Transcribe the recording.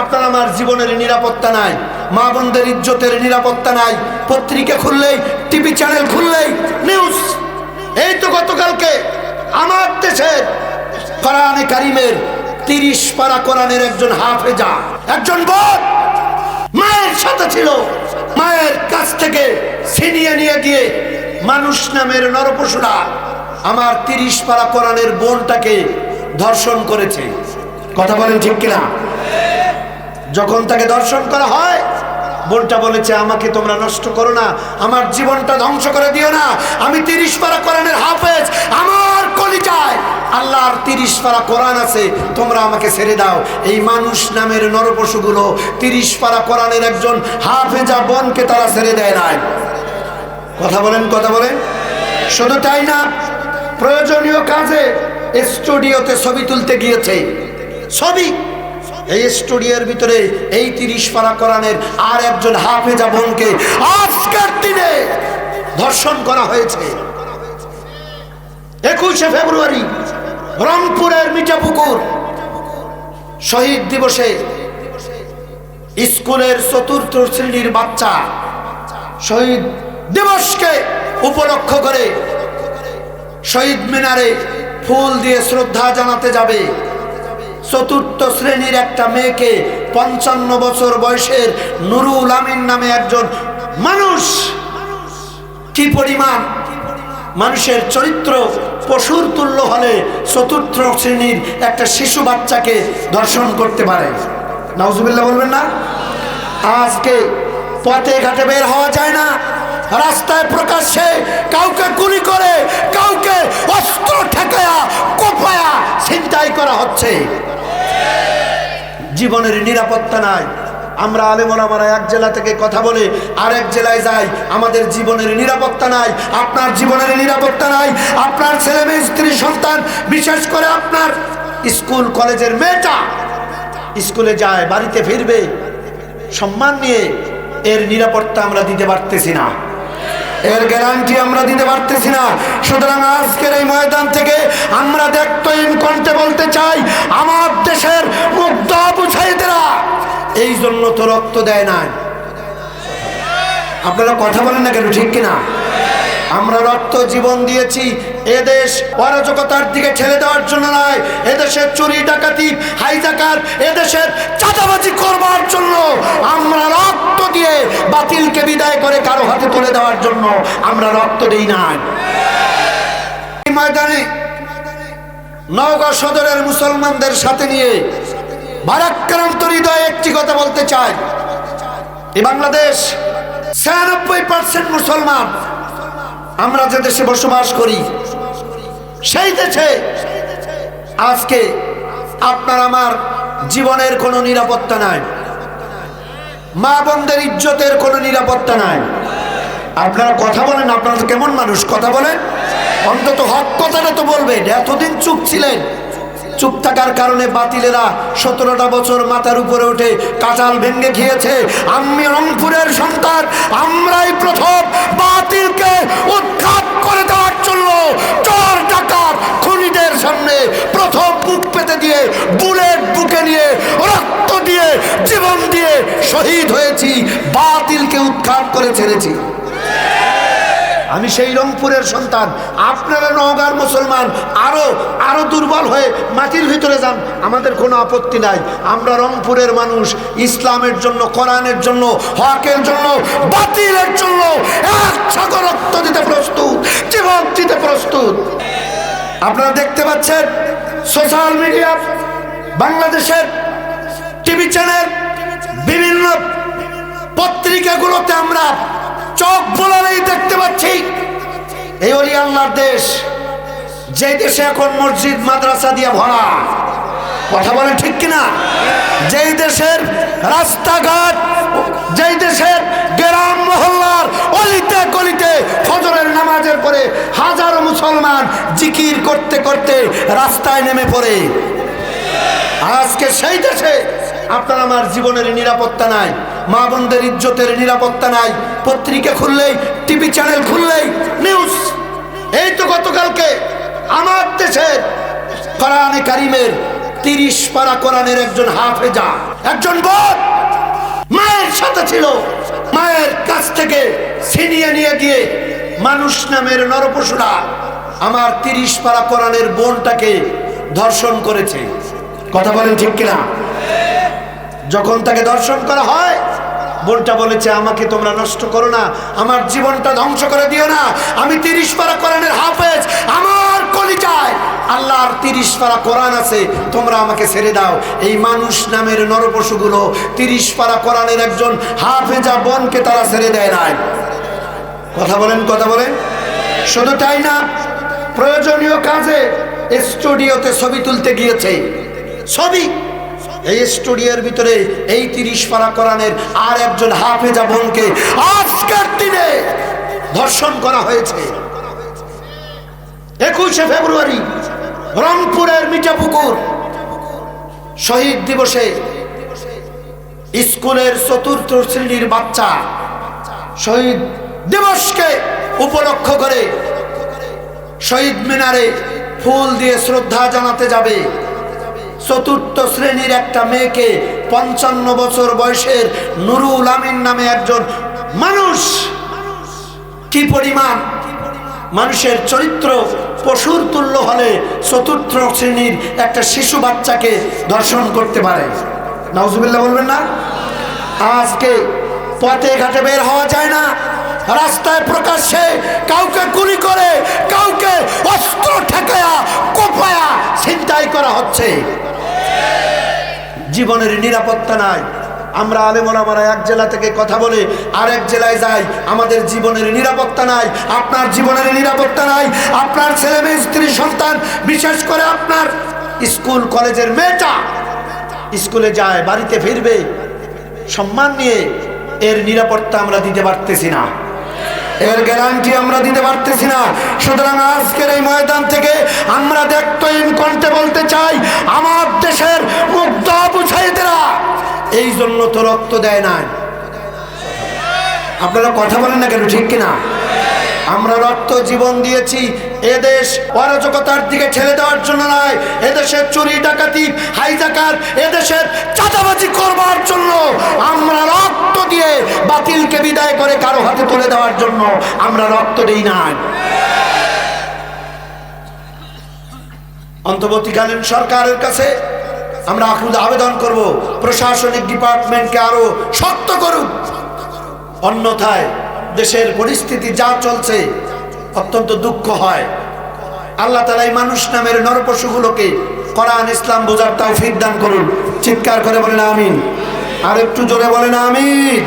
আপনার আমার জীবনের নিরাপত্তা নাই। মা বোনদের ইজ্জতের নিরাপত্তা নাই। পত্রিকা খুললেই, টিভি চ্যানেল খুললেই নিউজ এই তো গতকালকে আমার দেশের কোরআনে কারিমের তিরিশ পারা কোরআনের একজন হাফেজা, একজন বোন মায়ের সাথে ছিল। মায়ের কাছ থেকে ছিনিয়ে নিয়ে গিয়ে মানুষ নামের নরপশুরা আমার তিরিশ পারা কোরআনের বোনটাকে ধর্ষণ করেছে। কথা বলেন ঠিক কিনা? যখন তাকে দর্শন করা হয়, বোনটা বলেছে, আমাকে তোমরা নষ্ট করো না, আমার জীবনটা ধ্বংস করে দিও না। আমি তিরিশ পারা কোরআনের হাফেজ, আমার কলিজায় আল্লাহর তিরিশ পারা কোরআন আছে, তোমরা আমাকে ছেড়ে দাও। এই মানুষ নামের নরপশুগুলো তিরিশ পারা কোরআনের একজন হাফেজা বোনকে তারা ছেড়ে দেয় নাই। কথা বলেন কথা বলেন। শুধু তাই না, প্রয়োজনীয় কাজে স্টুডিওতে ছবি তুলতে গিয়েছে। ছবি এই স্টুডিওর ভিতরে এই তিরিশ পারা কোরআনের আর একজন হাফেজা বোনকে আজকের দিনে ধর্ষণ করা হয়েছে। একুশে ফেব্রুয়ারি, রংপুরের মিঠাপুকুর, শহীদ দিবসে স্কুলের চতুর্থ শ্রেণির বাচ্চা শহীদ দিবসকে উপলক্ষ করে শহীদ মিনারে ফুল দিয়ে শ্রদ্ধা জানাতে যাবে। চতুর্থ শ্রেণির একটা মেয়েকে পঞ্চান্ন বছর বয়সের নুরুল আমিন নামে একজন মানুষ। কি পরিমাণ? মানুষের চরিত্র পশুর তুল্য হলে চতুর্থ শ্রেণির একটা শিশু বাচ্চাকে দর্শন করতে পারে। নাউজুবিল্লাহ বলবেন না? আজকে পথে ঘাটে বের হওয়া যায় না। রাস্তায় প্রকাশ্যে কাউকে গুলি করে, কাউকে অস্ত্র ঠেকায়া, কোপায়া, ছিনতাই করা হচ্ছে। জীবনের নিরাপত্তা নাই। আমরা আলেমরা এক জেলা থেকে কথা বলে আরেক জেলায় যাই। আমাদের জীবনের নিরাপত্তা নাই, আপনার জীবনের নিরাপত্তা নাই। আপনার ছেলে মেয়ে স্ত্রী, সন্তান, বিশেষ করে আপনার স্কুল, কলেজের মেয়েটা স্কুলে যায়, বাড়িতে ফিরবে। সম্মান নিয়ে এর নিরাপত্তা আমরা দিতে পারতেছি না। এর গ্যারান্টি আমরা দিতে পারতেছি না। সুতরাং আজকের এই ময়দান থেকে আমরা দেখতহীন কণ্ঠে বলতে চাই, আমার দেশের মুগ্ধ বুঝাইতেরা এই জন্য তো রক্ত দেয় না আপনারা কথা বলেন না কেন, ঠিক কিনা? আমরা রক্ত জীবন দিয়েছি এদেশ অরাজকতার দিকে ঠেলে দেওয়ার জন্য নয় এদেশের চুরি ডাকাতি, হাইজাকার এদেশের চাঁদাবাজি করবার জন্য আমরা রক্ত দিয়ে বাতিলকে বিদায় করে কারও হাতে তুলে দেওয়ার জন্য আমরা রক্ত দিই না ময়দানে নওগাঁ সদরের মুসলমানদের সাথে নিয়ে ভারাক্রান্ত হৃদয়ে একটি কথা বলতে চাই। এই বাংলাদেশ ছিয়ানব্বই পার্সেন্ট মুসলমান। আমরা যে দেশে বসবাস করি, সেই দেশে আজকে আপনার আমার জীবনের কোনো নিরাপত্তা নাই। মা বোনদের ইজ্জতের কোনো নিরাপত্তা নাই। আপনারা কথা বলেন, আপনারা তো কেমন মানুষ? কথা বলেন। অন্তত হক কথাটা তো বলবেন। এতদিন চুপ ছিলেন। চুপ থাকার কারণে বাতিলেরা সতেরোটা বছর মাথার উপরে উঠে কাঁচাল ভেঙে খেয়েছে। আমি রংপুরের সন্তান, আমরাই প্রথম বাতিলকে উৎখাত করে দেওয়ার জন্য। সামনে প্রথম বুক পেতে দিয়ে, বুলেট বুকে নিয়ে, রক্ত দিয়ে, জীবন দিয়ে শহীদ হয়েছি, বাতিলকে উৎখাত করে ছেড়েছি। আমি সেই রংপুরের সন্তান। আপনারা নওগাঁর মুসলমান, আরও আরও দুর্বল হয়ে মাটির ভিতরে যান, আমাদের কোনো আপত্তি নাই। আমরা রংপুরের মানুষ, ইসলামের জন্য, কোরআনের জন্য, হকের জন্য, বাতিলের জন্য এক সাগর রক্ত দিতে প্রস্তুত, জীবন দিতে প্রস্তুত। আপনারা দেখতে পাচ্ছেন সোশ্যাল মিডিয়া, বাংলাদেশের টিভি চ্যানেল, বিভিন্ন পত্রিকাগুলোতে আমরা চোখ বোলালেই দেখতে পাচ্ছি এই অলি আল্লাহর দেশ, যে দেশে এখন মসজিদ, মাদ্রাসা দিয়ে ভরা। কথা বলে ঠিক কিনা? যেই দেশের রাস্তাঘাট মুসলমান জিকির করতে করতে রাস্তায় নেমে পড়ে। আজকে সেই দেশে আপনার আমার জীবনের নিরাপত্তা নাই, মা বোনদের ইজ্জতের নিরাপত্তা নাই, পত্রিকা খুললেই, টিভি চ্যানেল খুললেই নিউজ এই তো গতকালকে আমার দেশের কোরআনে কারিমের তিরিশ পারা কোরআনের একজন হাফেজা, একজন বোন মায়ের সাথে ছিল। মায়ের কাছ থেকে ছিনিয়ে নিয়ে গিয়ে মানুষ নামের নরপশুরা আমার তিরিশ পারা কোরআনের বোনটাকে ধর্ষণ করেছে। কথা বলেন ঠিক কিনা? যখন তাকে দর্শন করা হয়, বোনটা বলেছে, আমাকে তোমরা নষ্ট করো না, আমার জীবনটা ধ্বংস করে দিও না, আমি তিরিশ পারা কোরআনের হাফেজ, আমার কলিজায় আল্লাহর তিরিশ পারা কোরআন আছে, তোমরা আমাকে ছেড়ে দাও। এই মানুষ নামের নরপশুগুলো তিরিশ পারা কোরআনের একজন হাফেজা বোনকে তারা ছেড়ে দেয় নাই। কথা বলেন কথা বলেন। শুধু তাই না প্রয়োজনীয় কাজে স্টুডিওতে ছবি তুলতে গিয়েছে। ছবি! এই স্টুডিওর ভিতরে এই তিরিশ পারা কোরআনের আর একজন হাফেজা বোনকে আজকের দিনে ধর্ষণ করা হয়েছে। একুশে ফেব্রুয়ারি, রংপুরের মিঠাপুকুর, শহীদ দিবসে স্কুলের চতুর্থ শ্রেণির বাচ্চা শহীদ দিবসকে উপলক্ষ করে শহীদ মিনারে ফুল দিয়ে শ্রদ্ধা জানাতে যাবে। চতুর্থ শ্রেণির একটা মেয়েকে পঞ্চান্ন বছর বয়সের নুরুল আমিন নামে একজন মানুষ। কি পরিমাণ? মানুষের চরিত্র পশুর তুল্য হলে চতুর্থ শ্রেণির একটা শিশু বাচ্চাকে দর্শন করতে পারে। নাউজুবিল্লাহ বলবেন না? আজকে পথে ঘাটে বের হওয়া যায় না। রাস্তায় প্রকাশ্যে কাউকে গুলি করে, কাউকে অস্ত্র ঠেকায়া, কোপায়া ছিনতাই করা হচ্ছে। জীবনের নিরাপত্তা নাই। আমরা আলেমোলামারা এক জেলা থেকে কথা বলে আরেক জেলায় যাই, আমাদের জীবনের নিরাপত্তা নাই, আপনার জীবনের নিরাপত্তা নাই, আপনার ছেলে মেয়ে, স্ত্রী, সন্তান, বিশেষ করে আপনার স্কুল, কলেজের মেয়েটা স্কুলে যায়, বাড়িতে ফিরবে, সম্মান নিয়ে, এর নিরাপত্তা আমরা দিতে পারতেছি না। এর গ্যারান্টি আমরা দিতে পারতেছি না। সুতরাং আজকের এই ময়দান থেকে আমরা দেখতইন কণ্ঠে বলতে চাই, আমার দেশের মুগ্ধ বুঝাইতেরা এই জন্য তো রক্ত দেয় নাই। আপনারা কথা বলেন না কেন, ঠিক কিনা? আমরা রক্ত জীবন দিয়েছি। এদেশ অরাজকতার দিকে ঠেলে দেওয়ার জন্য নয়। এদেশের চুরি, ডাকাতি, হাইজাকার এদেশের চাঁদাবাজি করবার জন্য আমরা রক্ত দিয়ে বাতিলকে বিদায় করে কারও হাতে তুলে দেওয়ার জন্য আমরা রক্ত দিই না অন্তর্বর্তীকালীন সরকারের কাছে আমরা আকুল আবেদন করব, প্রশাসনিক ডিপার্টমেন্টকে আরও শক্ত করুক অন্যথায় দেশের পরিস্থিতি যা চলছে অত্যন্ত দুঃখ হয়। আল্লাহ তালা এই মানুষ নামের নরপশুগুলোকে কোরআন, ইসলাম বোঝার তাও দান করুন। চিৎকার করে বলেন আমিন। আর একটু জোরে বলেন আমিন।